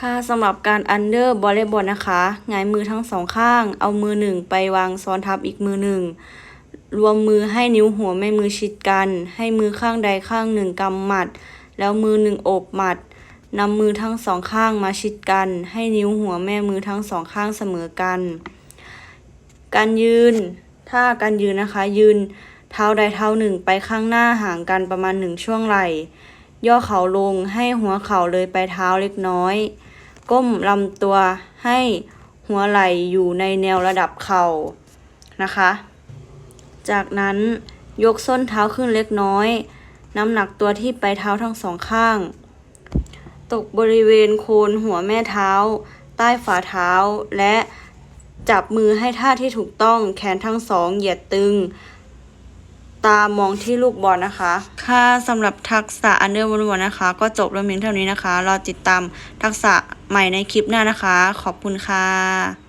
ค่ะสำหรับการอันเดอร์บอลเลย์บอลนะคะหงายมือทั้งสองข้าง เอามือหนึ่งไปวางซ้อนทับอีกมือหนึ่ง รวมมือให้นิ้วหัวแม่มือชิดกัน ให้มือข้างใดข้างหนึ่งกำหมัด แล้วมือหนึ่งโอบหมัดนำมือทั้งสองข้างมาชิดกัน ให้นิ้วหัวแม่มือทั้งสองข้างเสมอกัน การยืน ถ้าการยืนนะคะ ยืนเท้าใดเท้าหนึ่งไปข้างหน้าห่างกันประมาณหนึ่งช่วงไหล่ ย่อเข่าลงให้หัวเข่าเลยไปเท้าเล็กน้อย ก้มลำตัวให้หัวไหล่อยู่ในแนวระดับเข่านะคะ จากนั้นยกส้นเท้าขึ้นเล็กน้อย น้ำหนักตัวที่ไปเท้าทั้งสองข้าง ตกบริเวณโคนหัวแม่เท้า ใต้ฝ่าเท้าและจับมือให้ท่าที่ถูกต้องแขนทั้งสองเหยียดตึง ตามองที่ลูกบอลนะคะ ค่ะสำหรับทักษะอันเดอร์วอลเลย์บอลนะคะ ก็จบแล้วเพียงเท่านี้นะคะ รอติดตามทักษะใหม่ในคลิปหน้านะคะ ขอบคุณค่ะ